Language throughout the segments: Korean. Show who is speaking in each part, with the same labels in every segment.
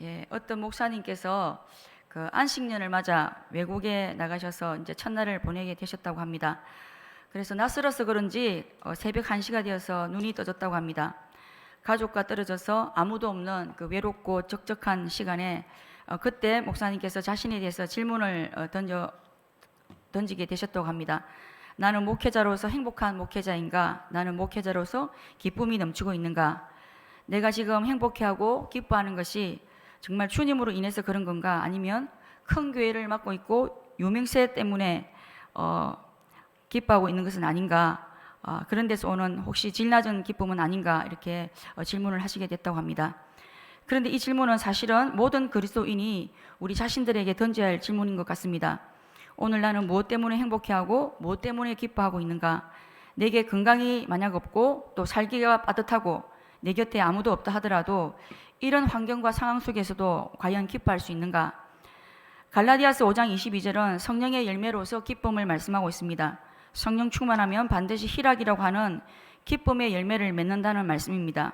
Speaker 1: 예, 어떤 목사님께서 그 안식년을 맞아 외국에 나가셔서 이제 첫날을 보내게 되셨다고 합니다. 그래서 낯설어서 그런지 어, 새벽 1시가 되어서 눈이 떠졌다고 합니다. 가족과 떨어져서 아무도 없는 그 외롭고 적적한 시간에 어, 그때 목사님께서 자신에 대해서 질문을 어, 던져 던지게 되셨다고 합니다. 나는 목회자로서 행복한 목회자인가? 나는 목회자로서 기쁨이 넘치고 있는가? 내가 지금 행복해하고 기뻐하는 것이 정말 주님으로 인해서 그런 건가? 아니면 큰 교회를 맡고 있고 유명세 때문에 어, 기뻐하고 있는 것은 아닌가? 어, 그런 데서 오는 혹시 질 낮은 기쁨은 아닌가? 이렇게 어, 질문을 하시게 됐다고 합니다. 그런데 이 질문은 사실은 모든 그리스도인이 우리 자신들에게 던져야 할 질문인 것 같습니다. 오늘 나는 무엇 때문에 행복해하고 무엇 때문에 기뻐하고 있는가? 내게 건강이 만약 없고 또 살기가 빠듯하고 내 곁에 아무도 없다 하더라도 이런 환경과 상황 속에서도 과연 기뻐할 수 있는가? 갈라디아스 5장 22절은 성령의 열매로서 기쁨을 말씀하고 있습니다. 성령 충만하면 반드시 희락이라고 하는 기쁨의 열매를 맺는다는 말씀입니다.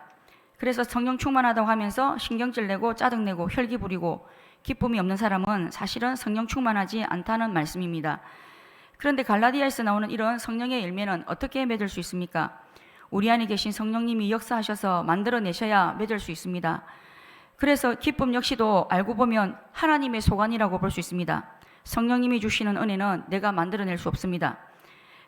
Speaker 1: 그래서 성령 충만하다고 하면서 신경질 내고 짜증 내고 혈기 부리고 기쁨이 없는 사람은 사실은 성령 충만하지 않다는 말씀입니다. 그런데 갈라디아에서 나오는 이런 성령의 열매는 어떻게 맺을 수 있습니까? 우리 안에 계신 성령님이 역사하셔서 만들어내셔야 맺을 수 있습니다. 그래서 기쁨 역시도 알고 보면 하나님의 소관이라고 볼 수 있습니다. 성령님이 주시는 은혜는 내가 만들어낼 수 없습니다.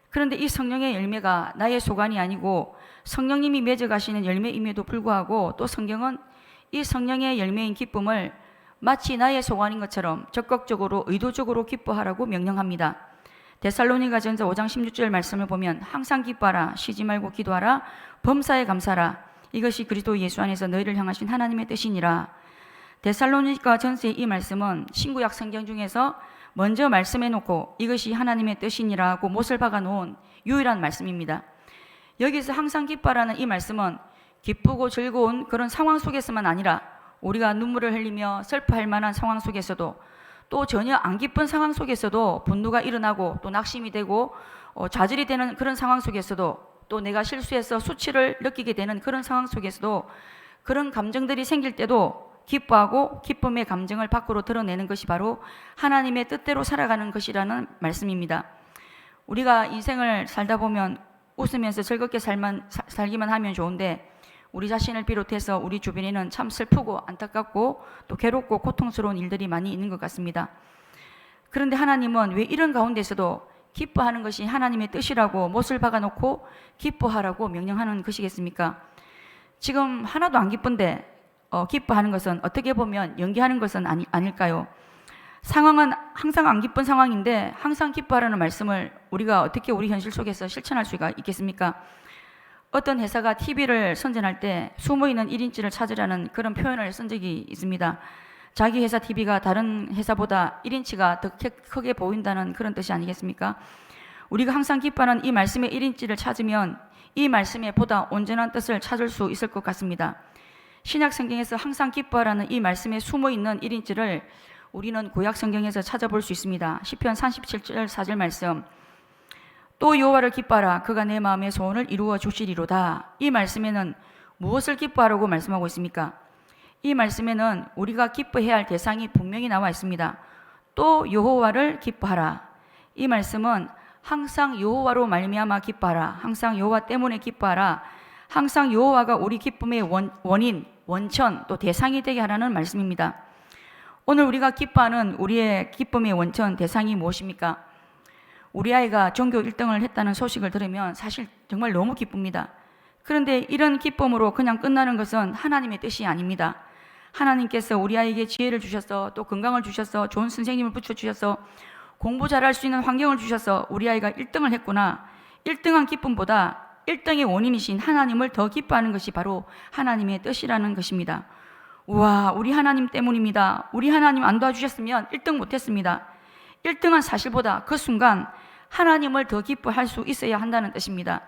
Speaker 1: 그런데 이 성령의 열매가 나의 소관이 아니고 성령님이 맺어가시는 열매임에도 불구하고 또 성경은 이 성령의 열매인 기쁨을 마치 나의 소관인 것처럼 적극적으로 의도적으로 기뻐하라고 명령합니다. 데살로니가 전서 5장 16절 말씀을 보면 항상 기뻐하라 쉬지 말고 기도하라 범사에 감사라 이것이 그리스도 예수 안에서 너희를 향하신 하나님의 뜻이니라. 데살로니가 전서의 이 말씀은 신구약 성경 중에서 먼저 말씀해 놓고 이것이 하나님의 뜻이니라고 못을 박아 놓은 유일한 말씀입니다. 여기서 항상 기뻐하라는 이 말씀은 기쁘고 즐거운 그런 상황 속에서만 아니라 우리가 눈물을 흘리며 슬퍼할 만한 상황 속에서도 또 전혀 안 기쁜 상황 속에서도 분노가 일어나고 또 낙심이 되고 어, 좌절이 되는 그런 상황 속에서도 또 내가 실수해서 수치를 느끼게 되는 그런 상황 속에서도 그런 감정들이 생길 때도 기뻐하고 기쁨의 감정을 밖으로 드러내는 것이 바로 하나님의 뜻대로 살아가는 것이라는 말씀입니다. 우리가 인생을 살다 보면 웃으면서 즐겁게 살만, 사- 살기만 하면 좋은데 우리 자신을 비롯해서 우리 주변에는 참 슬프고 안타깝고 또 괴롭고 고통스러운 일들이 많이 있는 것 같습니다. 그런데 하나님은 왜 이런 가운데서도 기뻐하는 것이 하나님의 뜻이라고 못을 박아놓고 기뻐하라고 명령하는 것이겠습니까? 지금 하나도 안 기쁜데 어, 기뻐하는 것은 어떻게 보면 연기하는 것은 아니, 아닐까요? 상황은 항상 안 기쁜 상황인데 항상 기뻐하라는 말씀을 우리가 어떻게 우리 현실 속에서 실천할 수가 있겠습니까? 어떤 회사가 TV를 선전할 때 숨어 있는 1인치를 찾으라는 그런 표현을 쓴 적이 있습니다. 자기 회사 TV가 다른 회사보다 1인치가 더 크- 크게 보인다는 그런 뜻이 아니겠습니까? 우리가 항상 기뻐하는 이 말씀의 1인치를 찾으면 이 말씀에 보다 온전한 뜻을 찾을 수 있을 것 같습니다. 신약 성경에서 항상 기뻐하라는 이 말씀에 숨어 있는 1인치를 우리는 구약 성경에서 찾아볼 수 있습니다. 시편 37절 4절 말씀. 또 여호와를 기뻐하라 그가 내 마음의 소원을 이루어 주시리로다. 이 말씀에는 무엇을 기뻐하라고 말씀하고 있습니까? 이 말씀에는 우리가 기뻐해야 할 대상이 분명히 나와 있습니다. 또 여호와를 기뻐하라. 이 말씀은 항상 여호와로 말미암아 기뻐하라. 항상 여호와 때문에 기뻐하라. 항상 여호와가 우리 기쁨의 원, 원인, 원천 또 대상이 되게 하라는 말씀입니다. 오늘 우리가 기뻐하는 우리의 기쁨의 원천 대상이 무엇입니까? 우리 아이가 전교 1등을 했다는 소식을 들으면 사실 정말 너무 기쁩니다. 그런데 이런 기쁨으로 그냥 끝나는 것은 하나님의 뜻이 아닙니다. 하나님께서 우리 아이에게 지혜를 주셔서 또 건강을 주셔서 좋은 선생님을 붙여주셔서 공부 잘할 수 있는 환경을 주셔서 우리 아이가 1등을 했구나. 1등한 기쁨보다 1등의 원인이신 하나님을 더 기뻐하는 것이 바로 하나님의 뜻이라는 것입니다. 우와, 우리 하나님 때문입니다. 우리 하나님 안 도와주셨으면 1등 못했습니다. 1등한 사실보다 그 순간 하나님을 더 기뻐할 수 있어야 한다는 뜻입니다.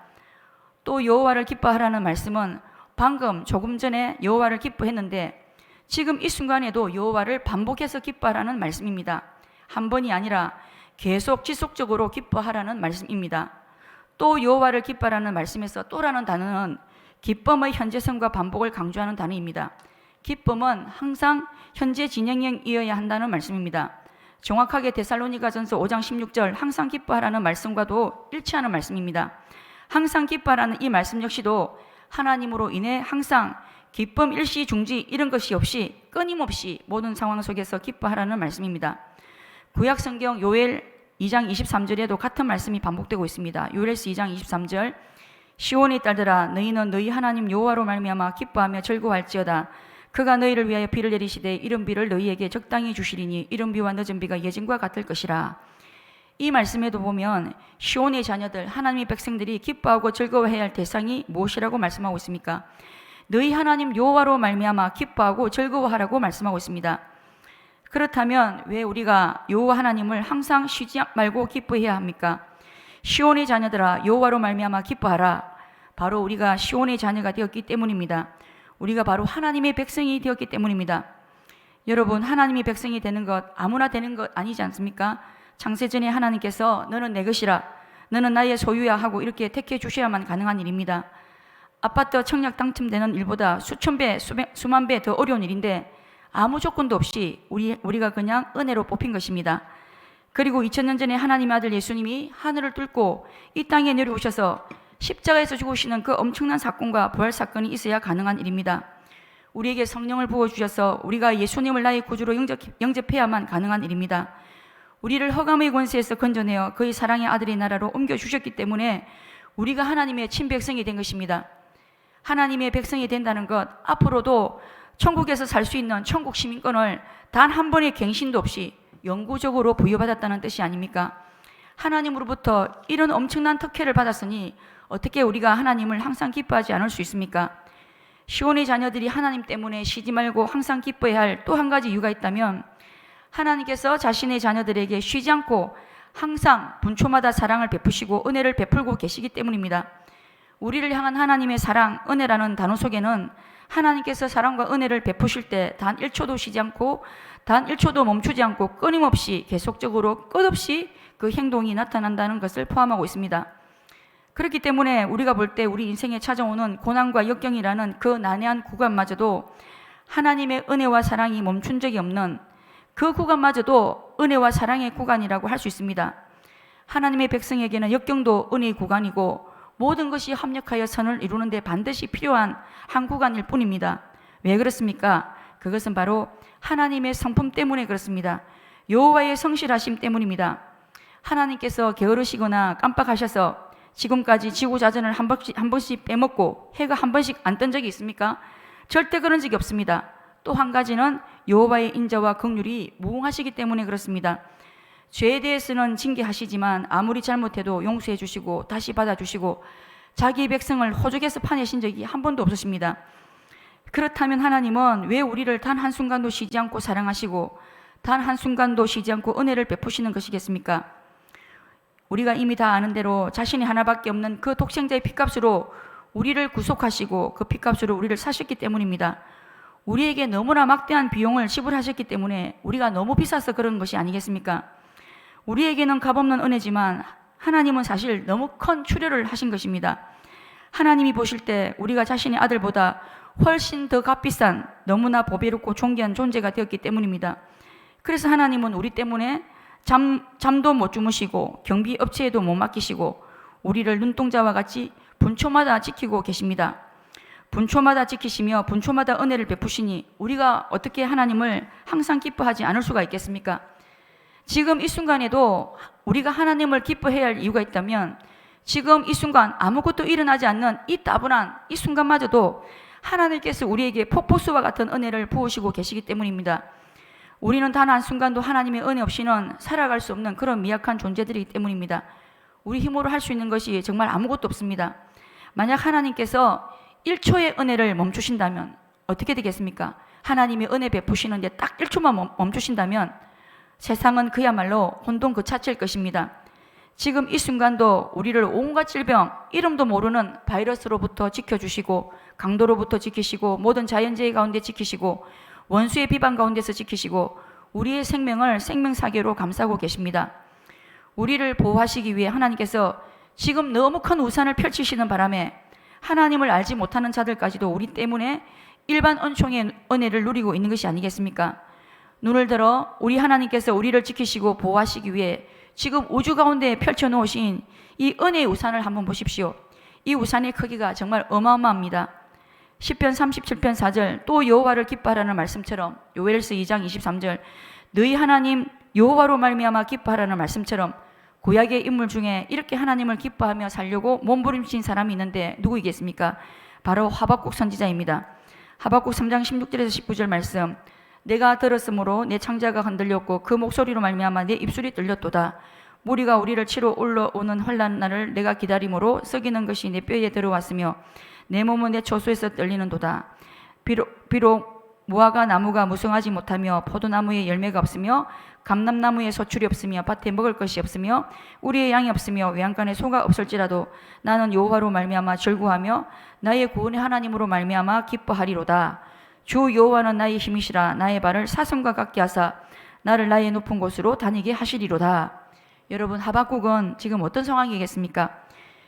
Speaker 1: 또 여호와를 기뻐하라는 말씀은 방금 조금 전에 여호와를 기뻐했는데 지금 이 순간에도 여호와를 반복해서 기뻐하라는 말씀입니다. 한 번이 아니라 계속 지속적으로 기뻐하라는 말씀입니다. 또 여호와를 기뻐하라는 말씀에서 또라는 단어는 기쁨의 현재성과 반복을 강조하는 단어입니다. 기쁨은 항상 현재 진행형이어야 한다는 말씀입니다. 정확하게 데살로니가전서 5장 16절 항상 기뻐하라는 말씀과도 일치하는 말씀입니다. 항상 기뻐하라는 이 말씀 역시도 하나님으로 인해 항상 기쁨 일시 중지 이런 것이 없이 끊임없이 모든 상황 속에서 기뻐하라는 말씀입니다. 구약 성경 요엘 2장 23절에도 같은 말씀이 반복되고 있습니다. 요엘스 2장 23절 시온의 딸들아 너희는 너희 하나님 여호와로 말미암아 기뻐하며 즐거워할지어다 그가 너희를 위하여 비를 내리시되 이른 비를 너희에게 적당히 주시리니 이른 비와 늦은 비가 예진과 같을 것이라 이 말씀에도 보면 시온의 자녀들 하나님의 백성들이 기뻐하고 즐거워해야 할 대상이 무엇이라고 말씀하고 있습니까? 너희 하나님 여호와로 말미암아 기뻐하고 즐거워하라고 말씀하고 있습니다. 그렇다면 왜 우리가 여호와 하나님을 항상 쉬지 말고 기뻐해야 합니까? 시온의 자녀들아 여호와로 말미암아 기뻐하라. 바로 우리가 시온의 자녀가 되었기 때문입니다. 우리가 바로 하나님의 백성이 되었기 때문입니다. 여러분 하나님의 백성이 되는 것 아무나 되는 것 아니지 않습니까? 창세전에 하나님께서 너는 내 것이라 너는 나의 소유야 하고 이렇게 택해 주셔야만 가능한 일입니다. 아파트 청약 당첨되는 일보다 수천 배, 수백, 수만 배 더 어려운 일인데 아무 조건도 없이 우리, 우리가 그냥 은혜로 뽑힌 것입니다. 그리고 2000년 전에 하나님의 아들 예수님이 하늘을 뚫고 이 땅에 내려오셔서 십자가에서 죽으시는 그 엄청난 사건과 부활 사건이 있어야 가능한 일입니다. 우리에게 성령을 부어 주셔서 우리가 예수님을 나의 구주로 영접, 영접 해야만 가능한 일입니다. 우리를 허감의 권세에서 건져내어 그의 사랑의 아들의 나라로 옮겨 주셨기 때문에 우리가 하나님의 친백성이 된 것입니다. 하나님의 백성이 된다는 것, 앞으로도 천국에서 살 수 있는 천국 시민권을 단 한 번의 갱신도 없이 영구적으로 부여받았다는 뜻이 아닙니까? 하나님으로부터 이런 엄청난 특혜를 받았으니 어떻게 우리가 하나님을 항상 기뻐하지 않을 수 있습니까? 시온의 자녀들이 하나님 때문에 쉬지 말고 항상 기뻐해야 할 또 한 가지 이유가 있다면 하나님께서 자신의 자녀들에게 쉬지 않고 항상 분초마다 사랑을 베푸시고 은혜를 베풀고 계시기 때문입니다. 우리를 향한 하나님의 사랑, 은혜라는 단어 속에는 하나님께서 사랑과 은혜를 베푸실 때 단 1초도 쉬지 않고 단 1초도 멈추지 않고 끊임없이 계속적으로 끝없이 그 행동이 나타난다는 것을 포함하고 있습니다. 그렇기 때문에 우리가 볼 때 우리 인생에 찾아오는 고난과 역경이라는 그 난해한 구간마저도 하나님의 은혜와 사랑이 멈춘 적이 없는 그 구간마저도 은혜와 사랑의 구간이라고 할 수 있습니다. 하나님의 백성에게는 역경도 은혜의 구간이고 모든 것이 합력하여 선을 이루는데 반드시 필요한 한 구간일 뿐입니다. 왜 그렇습니까? 그것은 바로 하나님의 성품 때문에 그렇습니다. 여호와의 성실하심 때문입니다. 하나님께서 게으르시거나 깜빡하셔서 지금까지 지구자전을 한 번씩, 한 번씩 빼먹고 해가 한 번씩 안 뜬 적이 있습니까? 절대 그런 적이 없습니다. 또 한 가지는 여호와의 인자와 긍휼이 무궁하시기 때문에 그렇습니다. 죄에 대해서는 징계하시지만 아무리 잘못해도 용서해 주시고 다시 받아 주시고 자기 백성을 호적에서 파내신 적이 한 번도 없으십니다. 그렇다면 하나님은 왜 우리를 단 한순간도 쉬지 않고 사랑하시고 단 한순간도 쉬지 않고 은혜를 베푸시는 것이겠습니까? 우리가 이미 다 아는 대로 자신이 하나밖에 없는 그 독생자의 피값으로 우리를 구속하시고 그 피값으로 우리를 사셨기 때문입니다. 우리에게 너무나 막대한 비용을 지불하셨기 때문에 우리가 너무 비싸서 그런 것이 아니겠습니까? 우리에게는 값없는 은혜지만 하나님은 사실 너무 큰 출혈을 하신 것입니다. 하나님이 보실 때 우리가 자신의 아들보다 훨씬 더 값비싼 너무나 보배롭고 존귀한 존재가 되었기 때문입니다. 그래서 하나님은 우리 때문에 잠, 잠도 못 주무시고 경비 업체에도 못 맡기시고 우리를 눈동자와 같이 분초마다 지키고 계십니다. 분초마다 지키시며 분초마다 은혜를 베푸시니 우리가 어떻게 하나님을 항상 기뻐하지 않을 수가 있겠습니까? 지금 이 순간에도 우리가 하나님을 기뻐해야 할 이유가 있다면 지금 이 순간 아무것도 일어나지 않는 이 따분한 이 순간마저도 하나님께서 우리에게 폭포수와 같은 은혜를 부으시고 계시기 때문입니다. 우리는 단 한순간도 하나님의 은혜 없이는 살아갈 수 없는 그런 미약한 존재들이기 때문입니다. 우리 힘으로 할 수 있는 것이 정말 아무것도 없습니다. 만약 하나님께서 1초의 은혜를 멈추신다면 어떻게 되겠습니까? 하나님의 은혜 베푸시는데 딱 1초만 멈추신다면 세상은 그야말로 혼돈 그 자체일 것입니다. 지금 이 순간도 우리를 온갖 질병, 이름도 모르는 바이러스로부터 지켜주시고 강도로부터 지키시고 모든 자연재해 가운데 지키시고 원수의 비방 가운데서 지키시고 우리의 생명을 생명사계로 감싸고 계십니다. 우리를 보호하시기 위해 하나님께서 지금 너무 큰 우산을 펼치시는 바람에 하나님을 알지 못하는 자들까지도 우리 때문에 일반 은총의 은혜를 누리고 있는 것이 아니겠습니까? 눈을 들어 우리 하나님께서 우리를 지키시고 보호하시기 위해 지금 우주 가운데 펼쳐 놓으신 이 은혜의 우산을 한번 보십시오. 이 우산의 크기가 정말 어마어마합니다. 10편 37편 4절 또 여호와를 기뻐하라는 말씀처럼 요엘서 2장 23절 너희 하나님 여호와로 말미암아 기뻐하라는 말씀처럼 구약의 인물 중에 이렇게 하나님을 기뻐하며 살려고 몸부림친 사람이 있는데 누구이겠습니까? 바로 하박국 선지자입니다. 하박국 3장 16절에서 19절 말씀 내가 들었으므로 내 창자가 흔들렸고 그 목소리로 말미암아 내 입술이 들렸도다. 무리가 우리를 치러 올라오는 환란 날을 내가 기다림으로 썩이는 것이 내 뼈에 들어왔으며 내 몸은 내 초수에서 떨리는도다. 비록, 비록 무화과 나무가 무성하지 못하며 포도나무에 열매가 없으며 감람나무에 소출이 없으며 밭에 먹을 것이 없으며 우리의 양이 없으며 외양간에 소가 없을지라도 나는 여호와로 말미암아 절구하며 나의 구원의 하나님으로 말미암아 기뻐하리로다. 주 여호와는 나의 힘이시라 나의 발을 사슴과 같게 하사 나를 나의 높은 곳으로 다니게 하시리로다. 여러분 하박국은 지금 어떤 상황이겠습니까?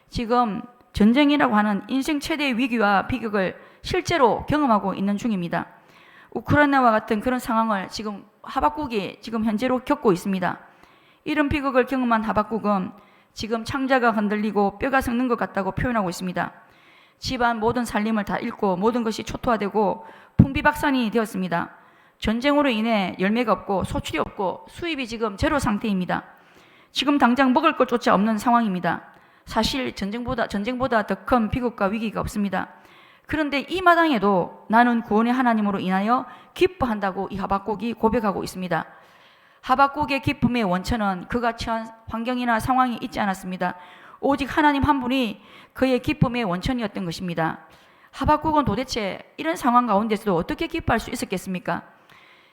Speaker 1: 지금 전쟁이라고 하는 인생 최대의 위기와 비극을 실제로 경험하고 있는 중입니다. 우크라이나와 같은 그런 상황을 지금 하박국이 지금 현재로 겪고 있습니다. 이런 비극을 경험한 하박국은 지금 창자가 흔들리고 뼈가 썩는 것 같다고 표현하고 있습니다. 집안 모든 살림을 다 잃고 모든 것이 초토화되고 풍비박산이 되었습니다. 전쟁으로 인해 열매가 없고 소출이 없고 수입이 지금 제로 상태입니다. 지금 당장 먹을 것조차 없는 상황입니다. 사실 전쟁보다 전쟁보다 더 큰 비극과 위기가 없습니다. 그런데 이 마당에도 나는 구원의 하나님으로 인하여 기뻐한다고 이 하박국이 고백하고 있습니다. 하박국의 기쁨의 원천은 그가 처한 환경이나 상황이 있지 않았습니다. 오직 하나님 한 분이 그의 기쁨의 원천이었던 것입니다. 하박국은 도대체 이런 상황 가운데서도 어떻게 기뻐할 수 있었겠습니까?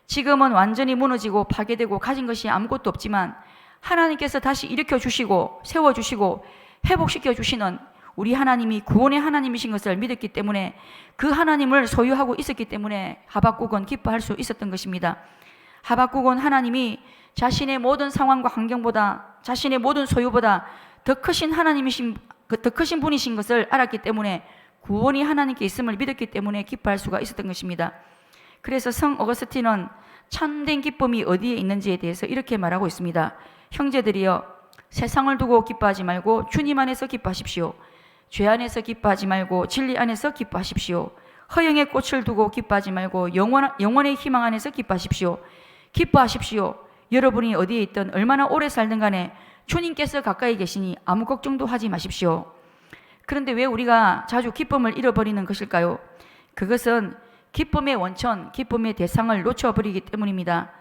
Speaker 1: 지금은 완전히 무너지고 파괴되고 가진 것이 아무것도 없지만 하나님께서 다시 일으켜 주시고 세워 주시고 회복시켜 주시는 우리 하나님이 구원의 하나님이신 것을 믿었기 때문에 그 하나님을 소유하고 있었기 때문에 하박국은 기뻐할 수 있었던 것입니다. 하박국은 하나님이 자신의 모든 상황과 환경보다 자신의 모든 소유보다 더 크신 하나님이신 그더 크신 분이신 것을 알았기 때문에 구원이 하나님께 있음을 믿었기 때문에 기뻐할 수가 있었던 것입니다. 그래서 성 어거스틴은 참된 기쁨이 어디에 있는지에 대해서 이렇게 말하고 있습니다. 형제들이여 세상을 두고 기뻐하지 말고 주님 안에서 기뻐하십시오. 죄 안에서 기뻐하지 말고 진리 안에서 기뻐하십시오. 허영의 꽃을 두고 기뻐하지 말고 영원, 영원의 희망 안에서 기뻐하십시오. 기뻐하십시오. 여러분이 어디에 있든 얼마나 오래 살든 간에 주님께서 가까이 계시니 아무 걱정도 하지 마십시오. 그런데 왜 우리가 자주 기쁨을 잃어버리는 것일까요? 그것은 기쁨의 원천, 기쁨의 대상을 놓쳐버리기 때문입니다.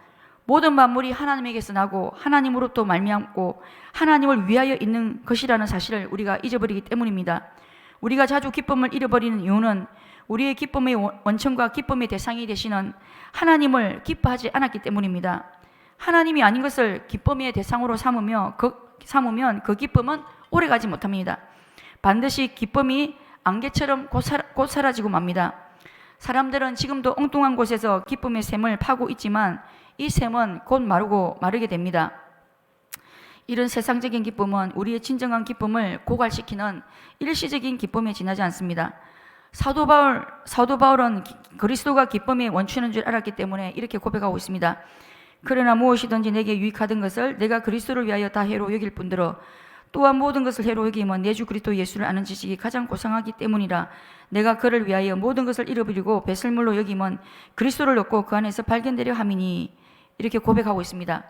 Speaker 1: 모든 만물이 하나님에게서 나고 하나님으로부터 말미암고 하나님을 위하여 있는 것이라는 사실을 우리가 잊어버리기 때문입니다. 우리가 자주 기쁨을 잃어버리는 이유는 우리의 기쁨의 원천과 기쁨의 대상이 되시는 하나님을 기뻐하지 않았기 때문입니다. 하나님이 아닌 것을 기쁨의 대상으로 삼으며 그, 삼으면 그 기쁨은 오래가지 못합니다. 반드시 기쁨이 안개처럼 곧, 사, 곧 사라지고 맙니다. 사람들은 지금도 엉뚱한 곳에서 기쁨의 샘을 파고 있지만 이 샘은 곧 마르고 마르게 됩니다. 이런 세상적인 기쁨은 우리의 진정한 기쁨을 고갈시키는 일시적인 기쁨에 지나지 않습니다. 사도 바울 사도 바울은 그리스도가 기쁨의 원천인 줄 알았기 때문에 이렇게 고백하고 있습니다. 그러나 무엇이든지 내게 유익하던 것을 내가 그리스도를 위하여 다 해로 여길 뿐더러 또한 모든 것을 해로 여기면 내 주 그리스도 예수를 아는 지식이 가장 고상하기 때문이라 내가 그를 위하여 모든 것을 잃어버리고 배설물로 여기면 그리스도를 얻고 그 안에서 발견되려 함이니 이렇게 고백하고 있습니다.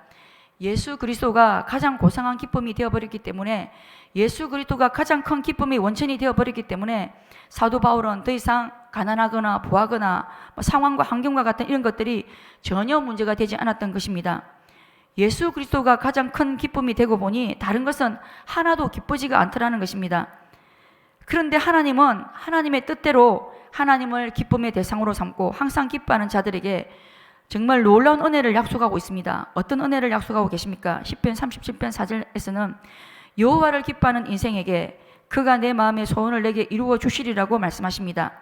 Speaker 1: 예수 그리스도가 가장 고상한 기쁨이 되어버렸기 때문에 예수 그리스도가 가장 큰 기쁨의 원천이 되어버렸기 때문에 사도 바울은 더 이상 가난하거나 부하거나 뭐 상황과 환경과 같은 이런 것들이 전혀 문제가 되지 않았던 것입니다. 예수 그리스도가 가장 큰 기쁨이 되고 보니 다른 것은 하나도 기쁘지가 않더라는 것입니다. 그런데 하나님은 하나님의 뜻대로 하나님을 기쁨의 대상으로 삼고 항상 기뻐하는 자들에게 정말 놀라운 은혜를 약속하고 있습니다. 어떤 은혜를 약속하고 계십니까? 10편 37편 4절에서는 여호와를 기뻐하는 인생에게 그가 내 마음의 소원을 내게 이루어 주시리라고 말씀하십니다.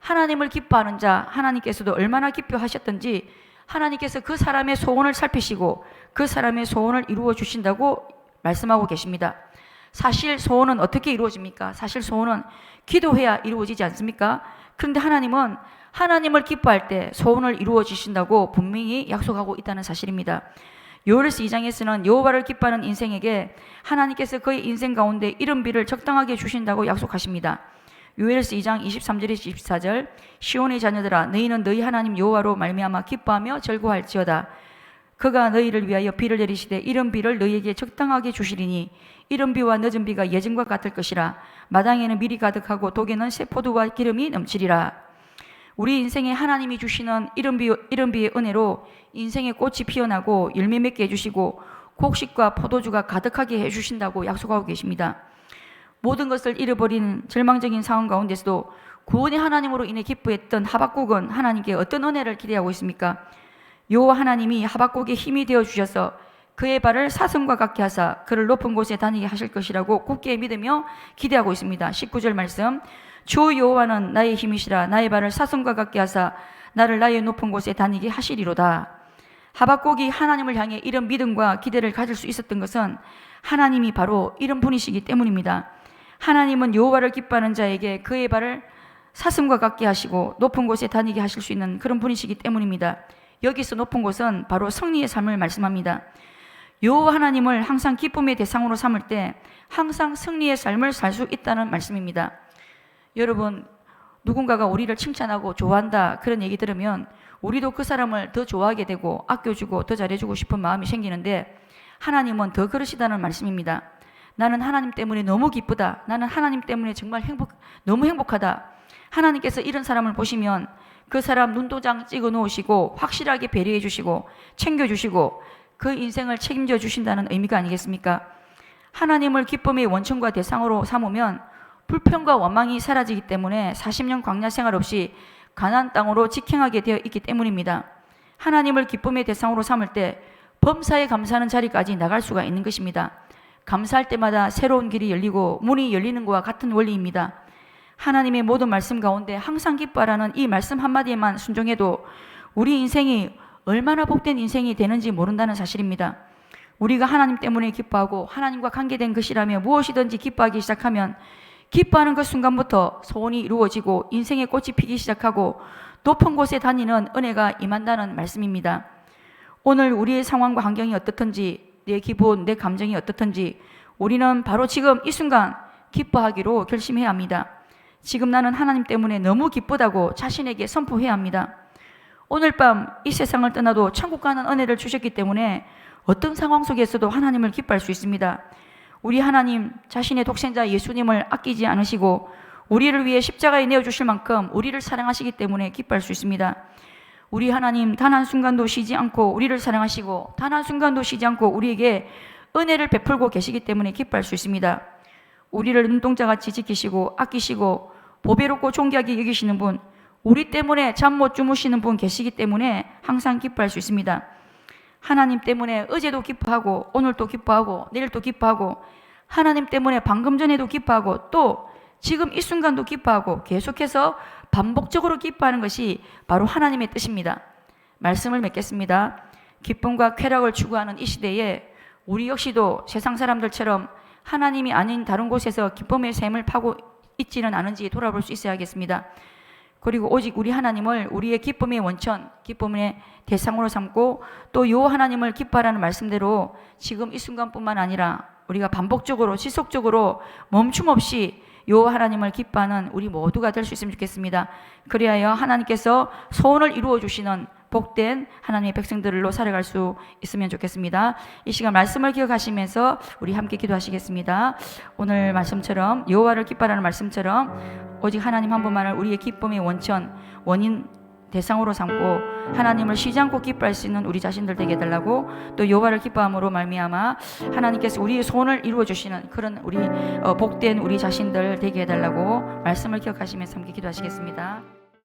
Speaker 1: 하나님을 기뻐하는 자 하나님께서도 얼마나 기뻐하셨던지 하나님께서 그 사람의 소원을 살피시고 그 사람의 소원을 이루어 주신다고 말씀하고 계십니다. 사실 소원은 어떻게 이루어집니까? 사실 소원은 기도해야 이루어지지 않습니까? 그런데 하나님은 하나님을 기뻐할 때 소원을 이루어 주신다고 분명히 약속하고 있다는 사실입니다. 요엘스 2장에서는 여호와를 기뻐하는 인생에게 하나님께서 그의 인생 가운데 이른비를 적당하게 주신다고 약속하십니다. 요엘스 2장 23절에서 24절. 시온의 자녀들아 너희는 너희 하나님 여호와로 말미암아 기뻐하며 즐거워할지어다. 그가 너희를 위하여 비를 내리시되 이른 비를 너희에게 적당하게 주시리니 이른 비와 늦은 비가 예전과 같을 것이라. 마당에는 밀이 가득하고 독에는 새 포도와 기름이 넘치리라. 우리 인생에 하나님이 주시는 이른 비 이른 비의 은혜로 인생의 꽃이 피어나고 열매 맺게 해주시고 곡식과 포도주가 가득하게 해주신다고 약속하고 계십니다. 모든 것을 잃어버린 절망적인 상황 가운데서도 구원의 하나님으로 인해 기뻐했던 하박국은 하나님께 어떤 은혜를 기대하고 있습니까? 여호와 하나님이 하박국의 힘이 되어 주셔서 그의 발을 사슴과 같게 하사 그를 높은 곳에 다니게 하실 것이라고 굳게 믿으며 기대하고 있습니다. 19절 말씀 주 여호와는 나의 힘이시라 나의 발을 사슴과 같게 하사 나를 나의 높은 곳에 다니게 하시리로다. 하박국이 하나님을 향해 이런 믿음과 기대를 가질 수 있었던 것은 하나님이 바로 이런 분이시기 때문입니다. 하나님은 여호와를 기뻐하는 자에게 그의 발을 사슴과 같게 하시고 높은 곳에 다니게 하실 수 있는 그런 분이시기 때문입니다. 여기서 높은 곳은 바로 승리의 삶을 말씀합니다. 여호와 하나님을 항상 기쁨의 대상으로 삼을 때 항상 승리의 삶을 살 수 있다는 말씀입니다. 여러분 누군가가 우리를 칭찬하고 좋아한다 그런 얘기 들으면 우리도 그 사람을 더 좋아하게 되고 아껴주고 더 잘해주고 싶은 마음이 생기는데 하나님은 더 그러시다는 말씀입니다. 나는 하나님 때문에 너무 기쁘다. 나는 하나님 때문에 정말 행복, 너무 행복하다. 하나님께서 이런 사람을 보시면 그 사람 눈도장 찍어 놓으시고 확실하게 배려해 주시고 챙겨 주시고 그 인생을 책임져 주신다는 의미가 아니겠습니까? 하나님을 기쁨의 원천과 대상으로 삼으면 불평과 원망이 사라지기 때문에 40년 광야 생활 없이 가나안 땅으로 직행하게 되어 있기 때문입니다. 하나님을 기쁨의 대상으로 삼을 때 범사에 감사하는 자리까지 나갈 수가 있는 것입니다. 감사할 때마다 새로운 길이 열리고 문이 열리는 것과 같은 원리입니다. 하나님의 모든 말씀 가운데 항상 기뻐하라는 이 말씀 한마디에만 순종해도 우리 인생이 얼마나 복된 인생이 되는지 모른다는 사실입니다. 우리가 하나님 때문에 기뻐하고 하나님과 관계된 것이라며 무엇이든지 기뻐하기 시작하면 기뻐하는 그 순간부터 소원이 이루어지고 인생의 꽃이 피기 시작하고 높은 곳에 다니는 은혜가 임한다는 말씀입니다. 오늘 우리의 상황과 환경이 어떻든지 내 기분, 내 감정이 어떻든지 우리는 바로 지금 이 순간 기뻐하기로 결심해야 합니다. 지금 나는 하나님 때문에 너무 기쁘다고 자신에게 선포해야 합니다. 오늘 밤 이 세상을 떠나도 천국 가는 은혜를 주셨기 때문에 어떤 상황 속에서도 하나님을 기뻐할 수 있습니다. 우리 하나님 자신의 독생자 예수님을 아끼지 않으시고 우리를 위해 십자가에 내어 주실 만큼 우리를 사랑하시기 때문에 기뻐할 수 있습니다. 우리 하나님 단 한 순간도 쉬지 않고 우리를 사랑하시고 단 한 순간도 쉬지 않고 우리에게 은혜를 베풀고 계시기 때문에 기뻐할 수 있습니다. 우리를 눈동자같이 지키시고 아끼시고 보배롭고 존귀하게 여기시는 분, 우리 때문에 잠 못 주무시는 분 계시기 때문에 항상 기뻐할 수 있습니다. 하나님 때문에 어제도 기뻐하고 오늘도 기뻐하고 내일도 기뻐하고 하나님 때문에 방금 전에도 기뻐하고 또 지금 이 순간도 기뻐하고 계속해서 반복적으로 기뻐하는 것이 바로 하나님의 뜻입니다. 말씀을 맺겠습니다. 기쁨과 쾌락을 추구하는 이 시대에 우리 역시도 세상 사람들처럼 하나님이 아닌 다른 곳에서 기쁨의 샘을 파고 있지는 않은지 돌아볼 수 있어야겠습니다. 그리고 오직 우리 하나님을 우리의 기쁨의 원천, 기쁨의 대상으로 삼고 또 요 하나님을 기뻐하라는 말씀대로 지금 이 순간뿐만 아니라 우리가 반복적으로 지속적으로 멈춤 없이 요 하나님을 기뻐하는 우리 모두가 될 수 있으면 좋겠습니다. 그리하여 하나님께서 소원을 이루어 주시는 복된 하나님의 백성들로 살아갈 수 있으면 좋겠습니다. 이 시간 말씀을 기억하시면서 우리 함께 기도하시겠습니다. 오늘 말씀처럼 여호와를 기뻐하라는 말씀처럼 오직 하나님 한 분만을 우리의 기쁨의 원천, 원인 대상으로 삼고 하나님을 쉬지 않고 기뻐할 수 있는 우리 자신들 되게 해달라고 또 여호와를 기뻐함으로 말미암아 하나님께서 우리의 소원을 이루어 주시는 그런 우리 어, 복된 우리 자신들 되게 해달라고 말씀을 기억하시면서 함께 기도하시겠습니다.